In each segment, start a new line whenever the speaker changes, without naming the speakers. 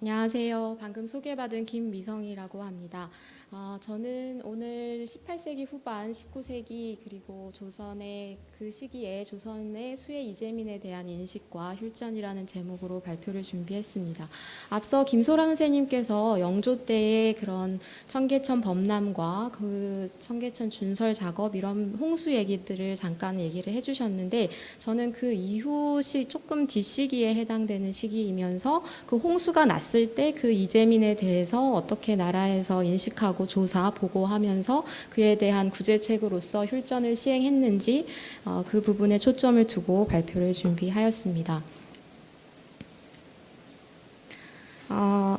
안녕하세요. 방금 소개받은 김미성이라고 합니다. 어, 저는 오늘 18세기 후반, 19세기 그리고 조선의 그 시기에 조선의 수혜 이재민에 대한 인식과 혈전이라는 제목으로 발표를 준비했습니다. 앞서 김소라 선생님께서 영조 때의 그런 청계천 범람과 그 청계천 준설 작업 이런 홍수 얘기들을 잠깐 얘기를 해주셨는데 저는 그 이후 시 조금 뒷시기에 해당되는 시기이면서 그 홍수가 났을 때 그 이재민에 대해서 어떻게 나라에서 인식하고 조사 보고하면서 그에 대한 구제책으로서 혈전을 시행했는지 어, 그 부분에 초점을 두고 발표를 준비하였습니다. 어, 어,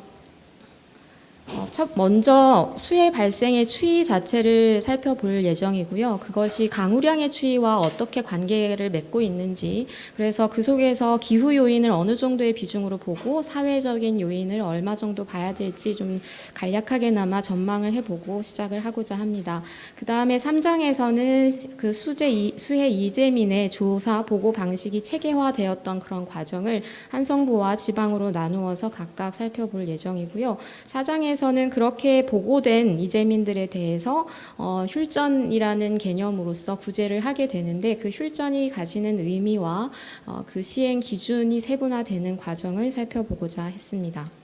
첫 먼저 수해 발생의 추이 자체를 살펴볼 예정이고요. 그것이 강우량의 추이와 어떻게 관계를 맺고 있는지, 그래서 그 속에서 기후 요인을 어느 정도의 비중으로 보고 사회적인 요인을 얼마 정도 봐야 될지 좀 간략하게나마 전망을 해보고 시작을 하고자 합니다. 그 다음에 3장에서는 그 수재 이, 수해 이재민의 조사 보고 방식이 체계화되었던 그런 과정을 한성부와 지방으로 나누어서 각각 살펴볼 예정이고요. 4장에서는 그렇게 보고된 이재민들에 대해서 어, 흉전이라는 개념으로서 구제를 하게 되는데 그 흉전이 가지는 의미와 어, 그 시행 기준이 세분화되는 과정을 살펴보고자 했습니다.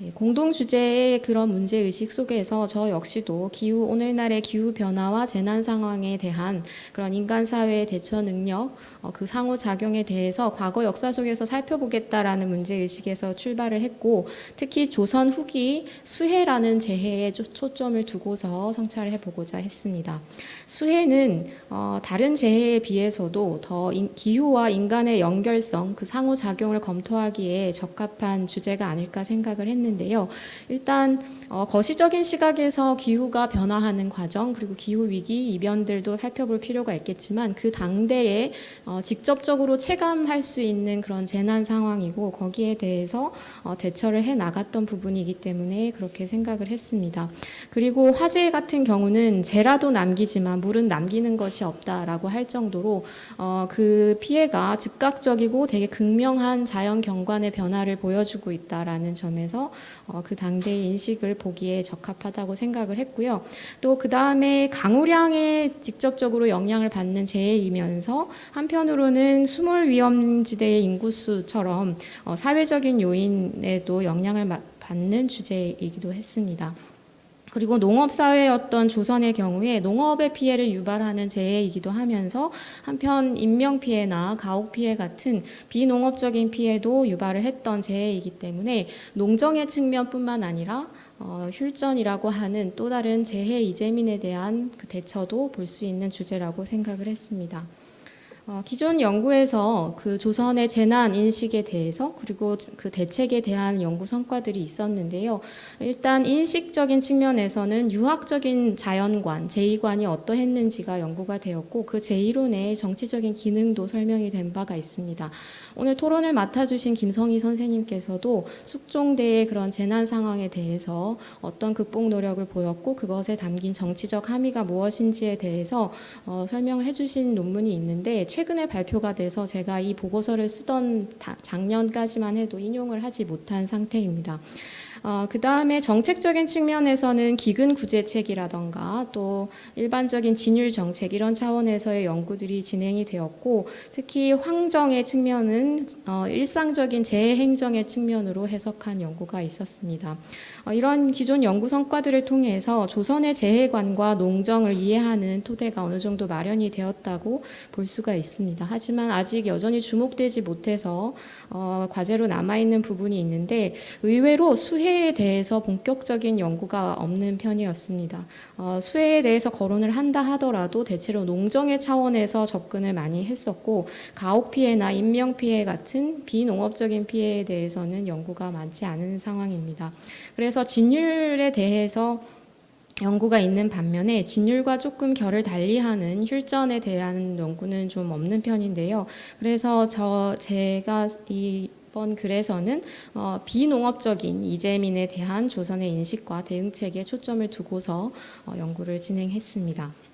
네, 공동 주제의 그런 문제 의식 속에서 저 역시도 기후 오늘날의 기후 변화와 재난 상황에 대한 그런 인간 사회의 대처 능력, 어, 그 상호 작용에 대해서 과거 역사 속에서 살펴보겠다라는 문제 의식에서 출발을 했고 특히 조선 후기 수해라는 재해에 초- 초점을 두고서 성찰을 해보고자 했습니다. 수해는 어, 다른 재해에 비해서도 더 인- 기후와 인간의 연결성, 그 상호 작용을 검토하기에 적합한 주제가 아닐까 생각을 했는데요. 일단 어, 거시적인 시각에서 기후가 변화하는 과정 그리고 기후 위기 이변들도 살펴볼 필요가 있겠지만 그 당대에 어, 직접적으로 체감할 수 있는 그런 재난 상황이고 거기에 대해서 어, 대처를 해 나갔던 부분이기 때문에 그렇게 생각을 했습니다. 그리고 화재 같은 경우는 재라도 남기지만 물은 남기는 것이 없다라고 할 정도로 어, 그 피해가 즉각적이고 되게 극명한 자연 경관의 변화를 보여주고 있다라는 점에서 어, 그 당대의 인식을 보기에 적합하다고 생각을 했고요. 또 그 다음에 강우량에 직접적으로 영향을 받는 재해이면서 한편으로는 수몰 위험지대의 인구수처럼 어, 사회적인 요인에도 영향을 마- 받는 주제이기도 했습니다. 그리고 농업 사회였던 조선의 경우에 농업의 피해를 유발하는 재해이기도 하면서 한편 인명 피해나 가옥 피해 같은 비농업적인 피해도 유발을 했던 재해이기 때문에 농정의 측면뿐만 아니라 어, 흉전이라고 하는 또 다른 재해 이재민에 대한 그 대처도 볼 수 있는 주제라고 생각을 했습니다. 어, 기존 연구에서 그 조선의 재난 인식에 대해서 그리고 그 대책에 대한 연구 성과들이 있었는데요. 일단 인식적인 측면에서는 유학적인 자연관, 제2관이 어떠했는지가 연구가 되었고 그 제1론의 정치적인 기능도 설명이 된 바가 있습니다. 오늘 토론을 맡아주신 김성희 선생님께서도 숙종대의 그런 재난 상황에 대해서 어떤 극복 노력을 보였고 그것에 담긴 정치적 함의가 무엇인지에 대해서 어, 설명을 해주신 논문이 있는데 최근에 발표가 돼서 제가 이 보고서를 쓰던 다- 작년까지만 해도 인용을 하지 못한 상태입니다. 어, 그 다음에 정책적인 측면에서는 기근 구제책이라던가 또 일반적인 진율 정책 이런 차원에서의 연구들이 진행이 되었고 특히 황정의 측면은 어, 일상적인 재행정의 측면으로 해석한 연구가 있었습니다. 어, 이런 기존 연구 성과들을 통해서 조선의 재해관과 농정을 이해하는 토대가 어느 정도 마련이 되었다고 볼 수가 있습니다. 하지만 아직 여전히 주목되지 못해서 어, 과제로 남아있는 부분이 있는데 의외로 수해에 대해서 본격적인 연구가 없는 편이었습니다. 어, 수해에 대해서 거론을 한다 하더라도 대체로 농정의 차원에서 접근을 많이 했었고 가옥 피해나 인명 피해 같은 비농업적인 피해에 대해서는 연구가 많지 않은 상황입니다. 그래서 진율에 대해서 연구가 있는 반면에 진율과 조금 결을 달리하는 흉전에 대한 연구는 좀 없는 편인데요. 그래서 저 제가 이번 글에서는 어, 비농업적인 이재민에 대한 조선의 인식과 대응책에 초점을 두고서 어, 연구를 진행했습니다.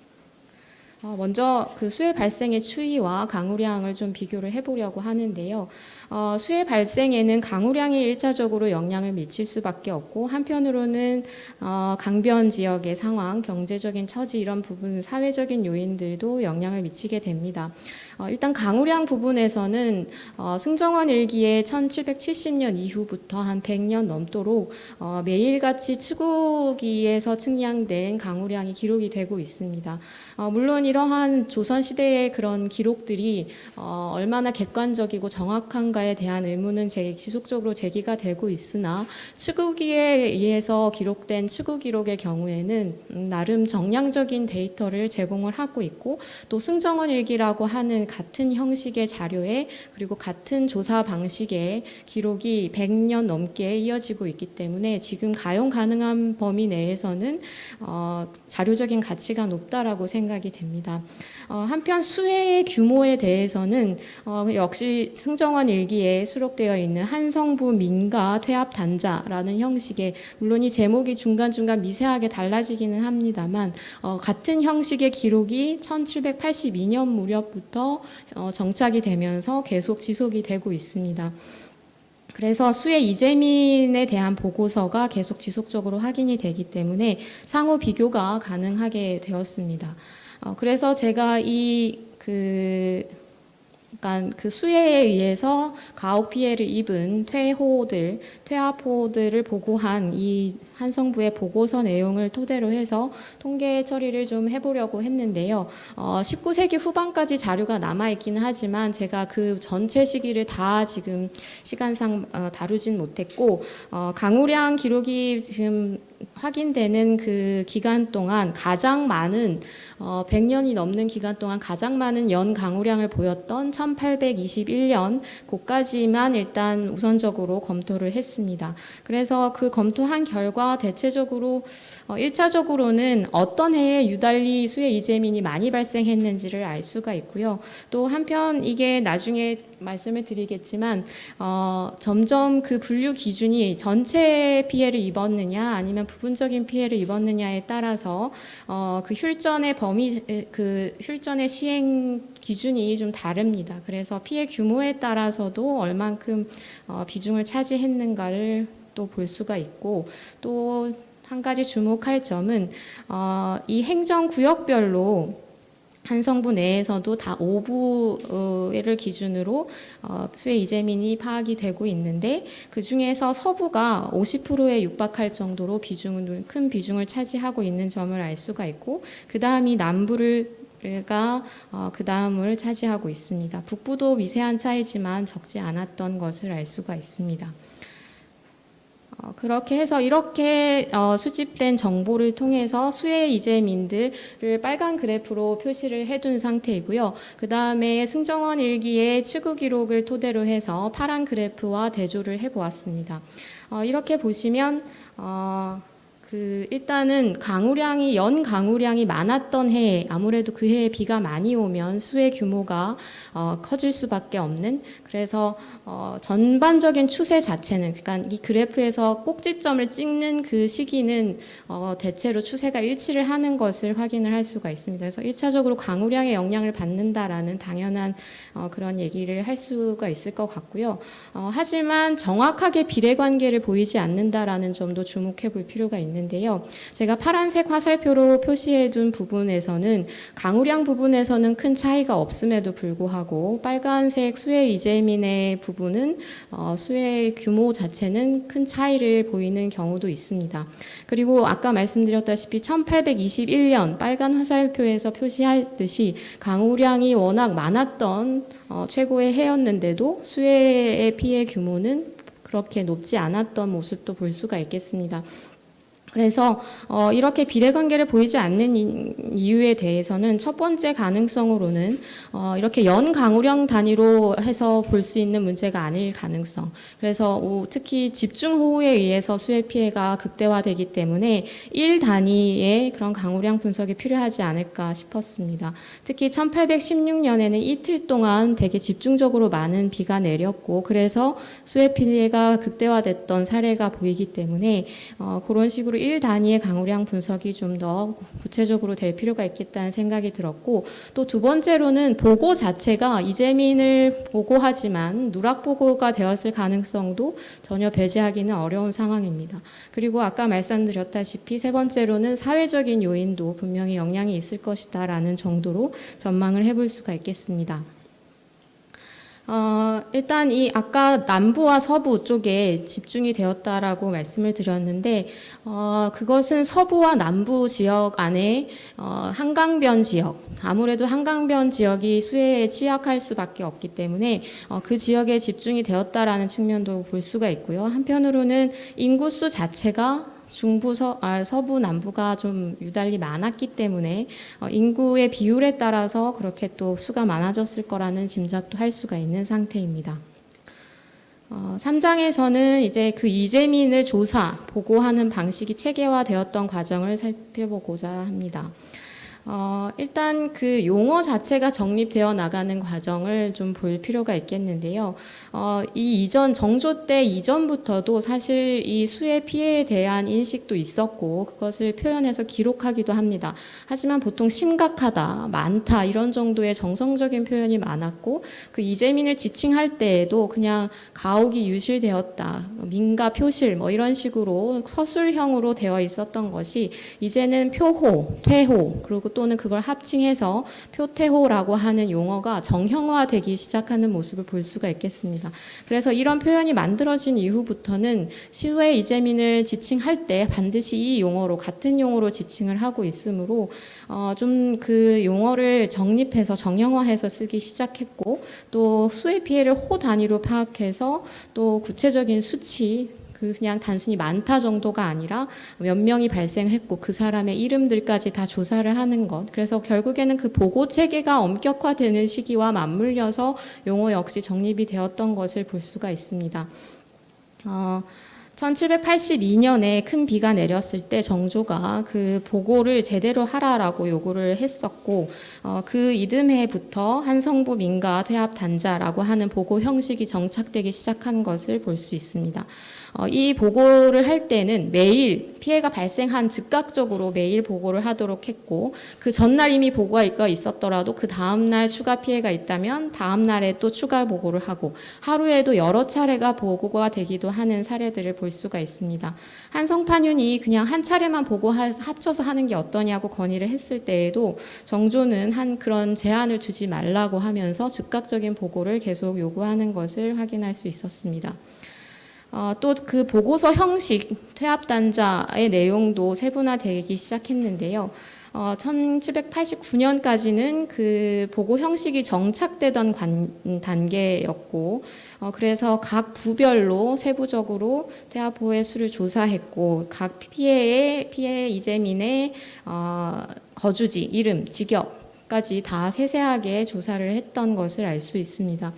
어, 먼저 그 수해 발생의 추이와 강우량을 좀 비교를 해보려고 하는데요. 어, 수해 발생에는 강우량이 일차적으로 영향을 미칠 수밖에 없고 한편으로는 어, 강변 지역의 상황, 경제적인 처지 이런 부분, 사회적인 요인들도 영향을 미치게 됩니다. 어, 일단 강우량 부분에서는 어, 승정원 일기에 1770년 이후부터 한 100년 넘도록 어, 매일같이 치구기에서 측량된 강우량이 기록이 되고 있습니다. 어, 물론 이 러한 조선 시대의 그런 기록들이 어, 얼마나 객관적이고 정확한가에 대한 의문은 제, 지속적으로 제기가 되고 있으나 치구기에 의해서 기록된 치구 기록의 경우에는 음, 나름 정량적인 데이터를 제공을 하고 있고 또 승정원 일기라고 하는 같은 형식의 자료에 그리고 같은 조사 방식의 기록이 100년 넘게 이어지고 있기 때문에 지금 가용 가능한 범위 내에서는 어, 자료적인 가치가 높다라고 생각이 됩니다. 어, 한편 수해의 규모에 대해서는 어, 역시 승정원 일기에 수록되어 있는 한성부 민가 퇴합 단자라는 형식의 물론 이 제목이 중간중간 미세하게 달라지기는 합니다만 어, 같은 형식의 기록이 1782년 무렵부터 어, 정착이 되면서 계속 지속이 되고 있습니다. 그래서 수해 이재민에 대한 보고서가 계속 지속적으로 확인이 되기 때문에 상호 비교가 가능하게 되었습니다. 어, 그래서 제가 이그 그러니까 그 수해에 의해서 가옥 피해를 입은 퇴호들, 퇴합호들을 보고한 이 한성부의 보고서 내용을 토대로 해서 통계 처리를 좀 해보려고 했는데요. 어, 19세기 후반까지 자료가 남아있긴 하지만 제가 그 전체 시기를 다 지금 시간상 어, 다루진 못했고 어, 강우량 기록이 지금 확인되는 그 기간 동안 가장 많은 어, 100년이 넘는 기간 동안 가장 많은 연 강우량을 보였던 1821년 고까지만 일단 우선적으로 검토를 했습니다. 그래서 그 검토한 결과 대체적으로 어, 1차적으로는 어떤 해에 유달리 수해 이재민이 많이 발생했는지를 알 수가 있고요. 또 한편 이게 나중에 말씀을 드리겠지만 어, 점점 그 분류 기준이 전체 피해를 입었느냐 아니면 부분적인 피해를 입었느냐에 따라서 어, 그 흉전의 범위 그 흉전의 시행 기준이 좀 다릅니다. 그래서 피해 규모에 따라서도 얼만큼 어, 비중을 차지했는가를 또 볼 수가 있고 또한 가지 주목할 점은 어, 이 행정 구역별로 한 성부 내에서도 다 5부를 기준으로 어, 수해 이재민이 파악이 되고 있는데 그 중에서 서부가 50%에 육박할 정도로 비중은 큰 비중을 차지하고 있는 점을 알 수가 있고 그 다음이 남부를 가 어, 그 다음을 차지하고 있습니다. 북부도 미세한 차이지만 적지 않았던 것을 알 수가 있습니다. 어, 그렇게 해서 이렇게 어, 수집된 정보를 통해서 수해 이재민들을 빨간 그래프로 표시를 해둔 상태이고요. 그 다음에 승정원 일기의 추구 기록을 토대로 해서 파란 그래프와 대조를 해보았습니다. 어, 이렇게 보시면 어, 그 일단은 강우량이 연 강우량이 많았던 해에 아무래도 그 해에 비가 많이 오면 수의 규모가 어, 커질 수밖에 없는 그래서 어, 전반적인 추세 자체는 그러니까 이 그래프에서 꼭지점을 찍는 그 시기는 어, 대체로 추세가 일치를 하는 것을 확인을 할 수가 있습니다. 그래서 일차적으로 강우량의 영향을 받는다라는 당연한 어, 그런 얘기를 할 수가 있을 것 같고요. 어, 하지만 정확하게 비례 관계를 보이지 않는다라는 점도 주목해 볼 필요가 있는 데요. 제가 파란색 화살표로 표시해 둔 부분에서는 강우량 부분에서는 큰 차이가 없음에도 불구하고 빨간색 수해 이재민의 부분은 어, 수해 규모 자체는 큰 차이를 보이는 경우도 있습니다. 그리고 아까 말씀드렸다시피 1821년 빨간 화살표에서 표시하듯이 강우량이 워낙 많았던 어, 최고의 해였는데도 수해의 피해 규모는 그렇게 높지 않았던 모습도 볼 수가 있겠습니다. 그래서 어, 이렇게 비례관계를 보이지 않는 이, 이유에 대해서는 첫 번째 가능성으로는 어, 이렇게 연 강우량 단위로 해서 볼 수 있는 문제가 아닐 가능성. 그래서 오, 특히 집중호우에 의해서 수해 피해가 극대화되기 때문에 1 단위의 그런 강우량 분석이 필요하지 않을까 싶었습니다. 특히 1816년에는 이틀 동안 되게 집중적으로 많은 비가 내렸고 그래서 수해 피해가 극대화됐던 사례가 보이기 때문에 어, 그런 식으로 일 단위의 강우량 분석이 좀 더 구체적으로 될 필요가 있겠다는 생각이 들었고 또 두 번째로는 보고 자체가 이재민을 보고하지만 누락 보고가 되었을 가능성도 전혀 배제하기는 어려운 상황입니다. 그리고 아까 말씀드렸다시피 세 번째로는 사회적인 요인도 분명히 영향이 있을 것이다라는 정도로 전망을 해볼 수가 있겠습니다. 어, 일단 이 아까 남부와 서부 쪽에 집중이 되었다라고 말씀을 드렸는데 어, 그것은 서부와 남부 지역 안에 어, 한강변 지역 아무래도 한강변 지역이 수해에 취약할 수밖에 없기 때문에 어, 그 지역에 집중이 되었다라는 측면도 볼 수가 있고요. 한편으로는 인구수 자체가 중부 서, 아, 서부 남부가 좀 유달리 많았기 때문에 어, 인구의 비율에 따라서 그렇게 또 수가 많아졌을 거라는 짐작도 할 수가 있는 상태입니다. 어, 3장에서는 이제 그 이재민을 조사, 보고하는 방식이 체계화되었던 과정을 살펴보고자 합니다. 어, 일단 그 용어 자체가 정립되어 나가는 과정을 좀 볼 필요가 있겠는데요. 어, 이 이전 정조 때 이전부터도 사실 이 수해 피해에 대한 인식도 있었고 그것을 표현해서 기록하기도 합니다. 하지만 보통 심각하다, 많다 이런 정도의 정성적인 표현이 많았고 그 이재민을 지칭할 때에도 그냥 가옥이 유실되었다, 민가 표실 뭐 이런 식으로 서술형으로 되어 있었던 것이 이제는 표호, 퇴호 그리고 또는 그걸 합칭해서 표태호라고 하는 용어가 정형화되기 시작하는 모습을 볼 수가 있겠습니다. 그래서 이런 표현이 만들어진 이후부터는 시후에 이재민을 지칭할 때 반드시 이 용어로 같은 용어로 지칭을 하고 있으므로 어, 좀 그 용어를 정립해서 정형화해서 쓰기 시작했고 또 수해 피해를 호 단위로 파악해서 또 구체적인 수치 그 그냥 단순히 많다 정도가 아니라 몇 명이 발생했고 그 사람의 이름들까지 다 조사를 하는 것. 그래서 결국에는 그 보고 체계가 엄격화되는 시기와 맞물려서 용어 역시 정립이 되었던 것을 볼 수가 있습니다. 어, 1782년에 큰 비가 내렸을 때 정조가 그 보고를 제대로 하라라고 요구를 했었고 어, 그 이듬해부터 한성부 민가 퇴합 단자라고 하는 보고 형식이 정착되기 시작한 것을 볼 수 있습니다. 어, 이 보고를 할 때는 매일 피해가 발생한 즉각적으로 매일 보고를 하도록 했고 그 전날 이미 보고가 있었더라도 그 다음날 추가 피해가 있다면 다음날에 또 추가 보고를 하고 하루에도 여러 차례가 보고가 되기도 하는 사례들을 볼 수가 있습니다. 한성판윤이 그냥 한 차례만 보고 하, 합쳐서 하는 게 어떠냐고 건의를 했을 때에도 정조는 한 그런 제한을 주지 말라고 하면서 즉각적인 보고를 계속 요구하는 것을 확인할 수 있었습니다. 어, 또 그 보고서 형식, 퇴합단자의 내용도 세분화되기 시작했는데요. 어, 1789년까지는 그 보고 형식이 정착되던 관, 단계였고, 어, 그래서 각 부별로 세부적으로 퇴합호의 수를 조사했고, 각 피해의, 피해 이재민의 어, 거주지, 이름, 직업, 까지 다 세세하게 조사를 했던 것을 알 수 있습니다.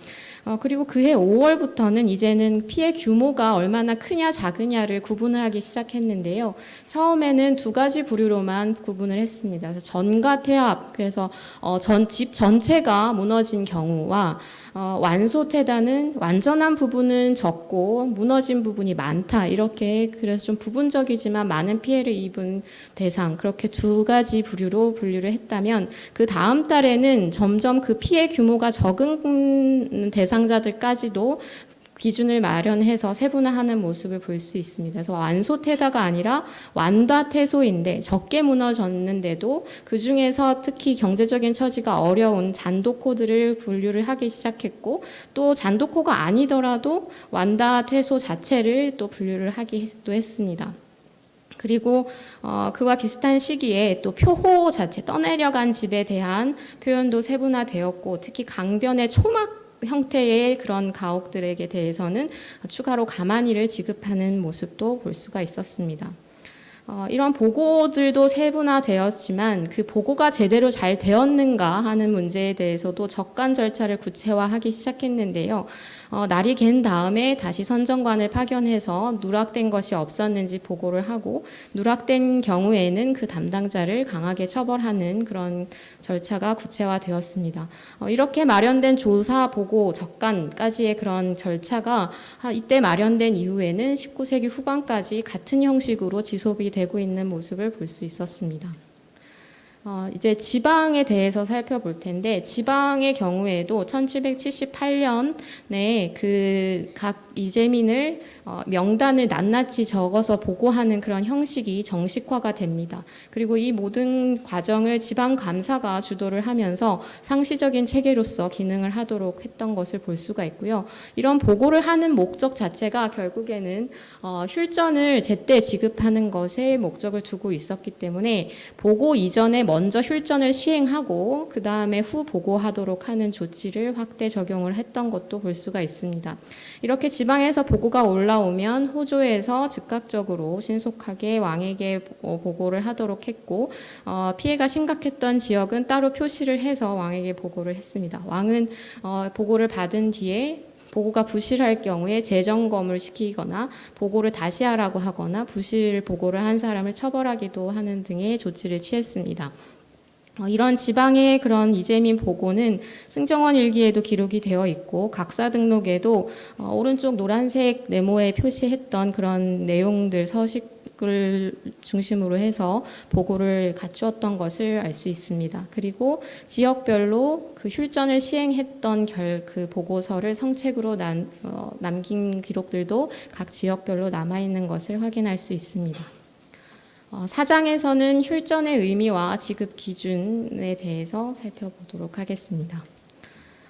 어, 그리고 그해 5월부터는 이제는 피해 규모가 얼마나 크냐 작으냐를 구분을 하기 시작했는데요. 처음에는 두 가지 부류로만 구분을 했습니다. 전과 퇴합, 그래서 어, 전, 집 전체가 무너진 경우와 어, 완소퇴단은 완전한 부분은 적고 무너진 부분이 많다. 이렇게 그래서 좀 부분적이지만 많은 피해를 입은 대상 그렇게 두 가지 부류로 분류를 했다면 그 다음 달에는 점점 그 피해 규모가 적은 대상자들까지도 기준을 마련해서 세분화하는 모습을 볼 수 있습니다. 그래서 완소태다가 아니라 완다태소인데 적게 무너졌는데도 그 중에서 특히 경제적인 처지가 어려운 잔도코들을 분류를 하기 시작했고 또 잔도코가 아니더라도 완다퇴소 자체를 또 분류를 하기도 했습니다. 그리고 어, 그와 비슷한 시기에 또 표호 자체 떠내려간 집에 대한 표현도 세분화되었고 특히 강변의 초막 형태의 그런 가옥들에게 대해서는 추가로 가만히를 지급하는 모습도 볼 수가 있었습니다. 어, 이런 보고들도 세분화되었지만 그 보고가 제대로 잘 되었는가 하는 문제에 대해서도 적간 절차를 구체화하기 시작했는데요. 어, 날이 갠 다음에 다시 선정관을 파견해서 누락된 것이 없었는지 보고를 하고 누락된 경우에는 그 담당자를 강하게 처벌하는 그런 절차가 구체화되었습니다. 어, 이렇게 마련된 조사 보고 적간까지의 그런 절차가 하- 이때 마련된 이후에는 19세기 후반까지 같은 형식으로 지속이 되고 있는 모습을 볼 수 있었습니다. 어, 이제 지방에 대해서 살펴볼 텐데 지방의 경우에도 1778년에 그 각 이재민을 어, 명단을 낱낱이 적어서 보고하는 그런 형식이 정식화가 됩니다. 그리고 이 모든 과정을 지방 감사가 주도를 하면서 상시적인 체계로서 기능을 하도록 했던 것을 볼 수가 있고요. 이런 보고를 하는 목적 자체가 결국에는 어, 혈전을 제때 지급하는 것에 목적을 두고 있었기 때문에 보고 이전에 먼저 혈전을 시행하고 그 다음에 후 보고하도록 하는 조치를 확대 적용을 했던 것도 볼 수가 있습니다. 이렇게 지방 에서 보고가 올라오면 호조에서 즉각적으로 신속하게 왕에게 어, 보고를 하도록 했고 어, 피해가 심각했던 지역은 따로 표시를 해서 왕에게 보고를 했습니다. 왕은 어, 보고를 받은 뒤에 보고가 부실할 경우에 재점검을 시키거나 보고를 다시 하라고 하거나 부실 보고를 한 사람을 처벌하기도 하는 등의 조치를 취했습니다. 어, 이런 지방의 그런 이재민 보고는 승정원 일기에도 기록이 되어 있고 각사 등록에도 어, 오른쪽 노란색 네모에 표시했던 그런 내용들 서식을 중심으로 해서 보고를 갖추었던 것을 알 수 있습니다. 그리고 지역별로 그 흉전을 시행했던 결, 그 보고서를 성책으로 남, 어, 남긴 기록들도 각 지역별로 남아 있는 것을 확인할 수 있습니다. 어, 사장에서는 혈전의 의미와 지급 기준에 대해서 살펴보도록 하겠습니다.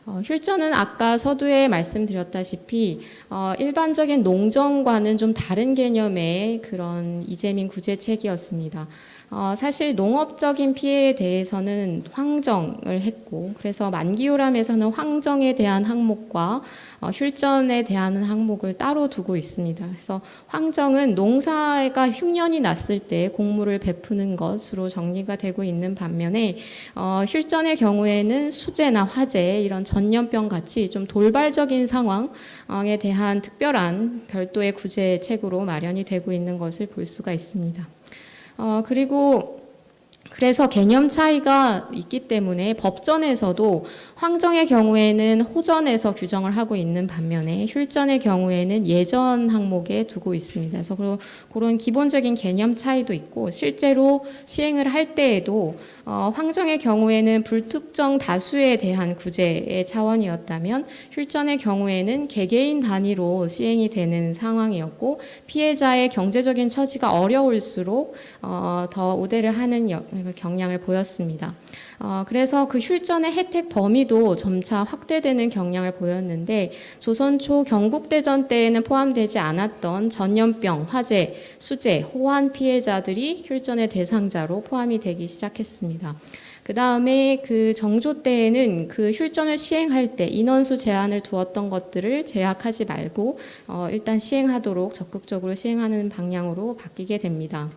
어, 혈전은 아까 서두에 말씀드렸다시피 어, 일반적인 농정과는 좀 다른 개념의 그런 이재민 구제책이었습니다. 어, 사실 농업적인 피해에 대해서는 황정을 했고 그래서 만기요람에서는 황정에 대한 항목과 어, 흉전에 대한 항목을 따로 두고 있습니다. 그래서 황정은 농사가 흉년이 났을 때 공물을 베푸는 것으로 정리가 되고 있는 반면에 어, 흉전의 경우에는 수재나 화재 이런 전염병 같이 좀 돌발적인 상황에 대한 특별한 별도의 구제책으로 마련이 되고 있는 것을 볼 수가 있습니다. 어, 그리고 그래서 개념 차이가 있기 때문에 법전에서도 황정의 경우에는 호전에서 규정을 하고 있는 반면에 흉전의 경우에는 예전 항목에 두고 있습니다. 그래서 그런, 기본적인 개념 차이도 있고 실제로 시행을 할 때에도 어, 황정의 경우에는 불특정 다수에 대한 구제의 차원이었다면 흉전의 경우에는 개개인 단위로 시행이 되는 상황이었고 피해자의 경제적인 처지가 어려울수록 어, 더 우대를 하는 여- 경향을 보였습니다. 어, 그래서 그 흉전의 혜택 범위도 점차 확대되는 경향을 보였는데 조선 초 경국대전 때에는 포함되지 않았던 전염병, 화재, 수재, 호환 피해자들이 흉전의 대상자로 포함이 되기 시작했습니다. 그 다음에 그 정조 때에는 그 흉전을 시행할 때 인원수 제한을 두었던 것들을 제약하지 말고 어, 일단 시행하도록 적극적으로 시행하는 방향으로 바뀌게 됩니다.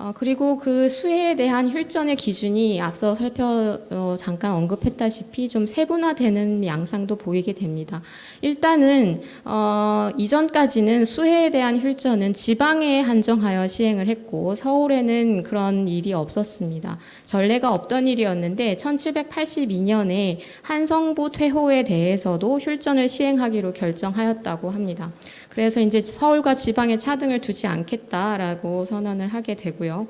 어, 그리고 그 수혜에 대한 혈전의 기준이 앞서 살펴 어, 잠깐 언급했다시피 좀 세분화되는 양상도 보이게 됩니다. 일단은 어, 이전까지는 수혜에 대한 혈전은 지방에 한정하여 시행을 했고 서울에는 그런 일이 없었습니다. 전례가 없던 일이었는데 1782년에 한성부 퇴호에 대해서도 혈전을 시행하기로 결정하였다고 합니다. 그래서 이제 서울과 지방에 차등을 두지 않겠다라고 선언을 하게 되고요.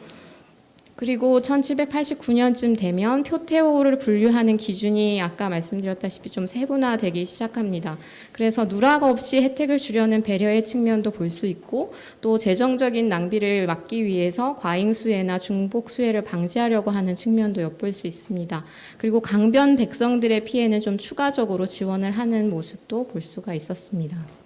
그리고 1789년쯤 되면 표태호를 분류하는 기준이 아까 말씀드렸다시피 좀 세분화되기 시작합니다. 그래서 누락 없이 혜택을 주려는 배려의 측면도 볼 수 있고 또 재정적인 낭비를 막기 위해서 과잉 수혜나 중복 수혜를 방지하려고 하는 측면도 엿볼 수 있습니다. 그리고 강변 백성들의 피해는 좀 추가적으로 지원을 하는 모습도 볼 수가 있었습니다.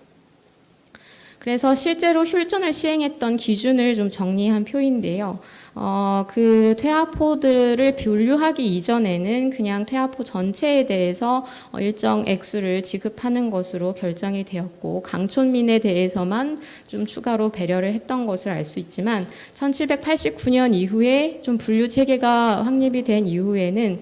그래서 실제로 흉전을 시행했던 기준을 좀 정리한 표인데요. 어, 그 퇴화포들을 분류하기 이전에는 그냥 퇴화포 전체에 대해서 어, 일정 액수를 지급하는 것으로 결정이 되었고 강촌민에 대해서만 좀 추가로 배려를 했던 것을 알 수 있지만 1789년 이후에 좀 분류 체계가 확립이 된 이후에는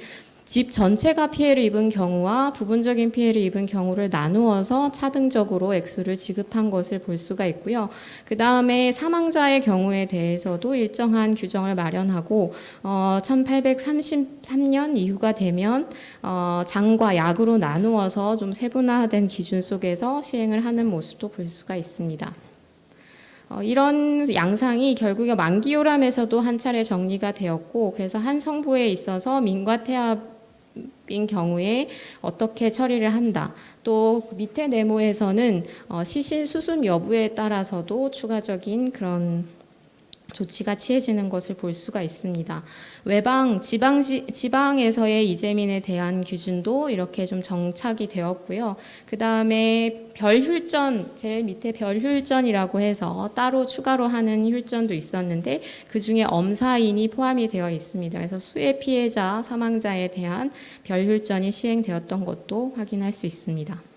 집 전체가 피해를 입은 경우와 부분적인 피해를 입은 경우를 나누어서 차등적으로 액수를 지급한 것을 볼 수가 있고요. 그 다음에 사망자의 경우에 대해서도 일정한 규정을 마련하고 어, 1833년 이후가 되면 어, 장과 약으로 나누어서 좀 세분화된 기준 속에서 시행을 하는 모습도 볼 수가 있습니다. 어, 이런 양상이 결국에 만기요람에서도 한 차례 정리가 되었고 그래서 한 성부에 있어서 민과 태압 인 경우에 어떻게 처리를 한다. 또그 밑에 네모에서는 어, 시신 수습 여부에 따라서도 추가적인 그런 조치가 취해지는 것을 볼 수가 있습니다. 외방 지방 지방에서의 이재민에 대한 기준도 이렇게 좀 정착이 되었고요. 그 다음에 별휴전 제일 밑에 별휴전이라고 해서 따로 추가로 하는 휴전도 있었는데 그 중에 엄사인이 포함이 되어 있습니다. 그래서 수해 피해자 사망자에 대한 별휴전이 시행되었던 것도 확인할 수 있습니다.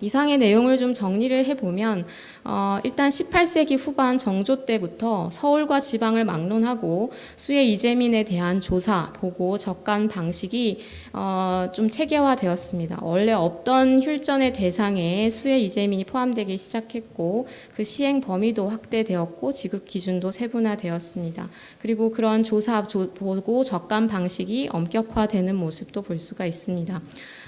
이상의 내용을 좀 정리를 해보면 어, 일단 18세기 후반 정조 때부터 서울과 지방을 막론하고 수해 이재민에 대한 조사, 보고, 적관 방식이 어, 좀 체계화되었습니다. 원래 없던 흉전의 대상에 수해 이재민이 포함되기 시작했고 그 시행 범위도 확대되었고 지급 기준도 세분화되었습니다. 그리고 그런 조사, 조, 보고, 적관 방식이 엄격화되는 모습도 볼 수가 있습니다.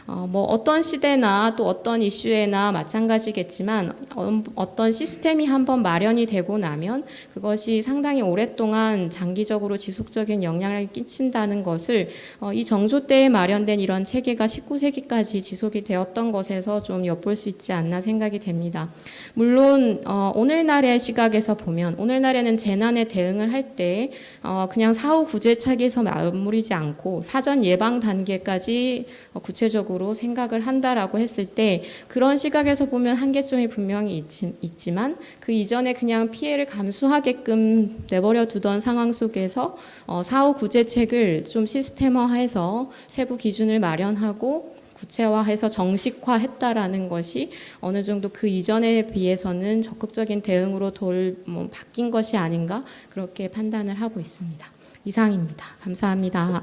어, 뭐 어떤 시대나 또 어떤 이슈에나 마찬가지겠지만 어, 어떤 시스템이 한번 마련이 되고 나면 그것이 상당히 오랫동안 장기적으로 지속적인 영향을 끼친다는 것을 어, 이 정조 때에 마련된 이런 체계가 19세기까지 지속이 되었던 것에서 좀 엿볼 수 있지 않나 생각이 됩니다. 물론 어, 오늘날의 시각에서 보면 오늘날에는 재난에 대응을 할때 어, 그냥 사후 구제책에서 맞물리지 않고 사전 예방 단계까지 어, 구체적으로 생각을 한다라고 했을 때 그런 시각에서 보면 한계점이 분명히 있지, 있지 만 그 이전에 그냥 피해를 감수하게끔 내버려 두던 상황 속에서 어, 사후 구제책을 좀 시스템화해서 세부 기준을 마련하고 구체화해서 정식화했다라는 것이 어느 정도 그 이전에 비해서는 적극적인 대응으로 돌, 뭐, 바뀐 것이 아닌가 그렇게 판단을 하고 있습니다. 이상입니다. 감사합니다.